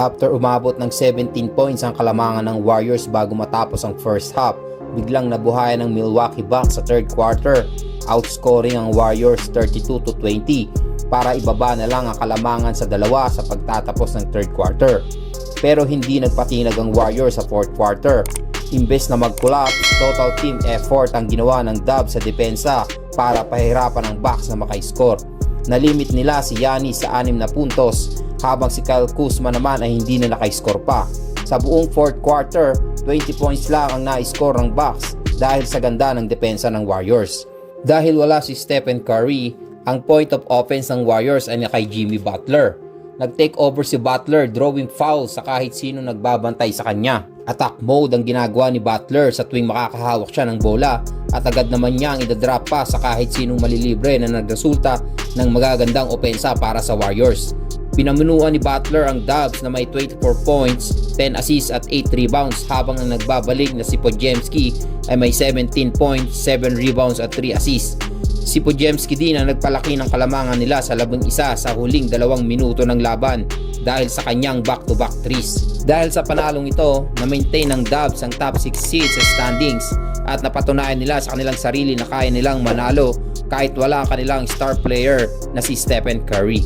After umabot ng 17 points ang kalamangan ng Warriors bago matapos ang first half, biglang nabuhayan ng Milwaukee Bucks sa third quarter, outscoring ang Warriors 32 to 20 para ibaba na lang ang kalamangan sa dalawa sa pagtatapos ng third quarter. Pero hindi nagpatinag ang Warriors sa fourth quarter. Imbes na mag-collapse, total team effort ang ginawa ng Dubs sa depensa para pahirapan ang Bucks na makaiscore. Nalimit nila si Giannis sa 6 na puntos habang si Kyle Kuzma naman ay hindi na nakaiscore pa. Sa buong fourth quarter, 20 points lang ang na-score ng Bucks dahil sa ganda ng depensa ng Warriors. Dahil wala si Stephen Curry, ang point of offense ng Warriors ay na kay Jimmy Butler. Nag-take over si Butler drawing foul sa kahit sino nagbabantay sa kanya. Attack mode ang ginagawa ni Butler sa tuwing makakahawak siya ng bola at agad naman niya ang idadrop pa sa kahit sinong malilibre na nagresulta ng magagandang opensa para sa Warriors. Pinamunuan ni Butler ang Dubs na may 24 points, 10 assists at 8 rebounds habang ang nagbabalik na si Podziemski ay may 17 points, 7 rebounds at 3 assists. Si Podziemski din ang nagpalaki ng kalamangan nila sa labing isa sa huling dalawang minuto ng laban dahil sa kanyang back-to-back threes. Dahil sa panalong ito, na-maintain ng Dubs ang top 6 seeds sa standings at napatunayan nila sa kanilang sarili na kaya nilang manalo kahit wala ang kanilang star player na si Stephen Curry.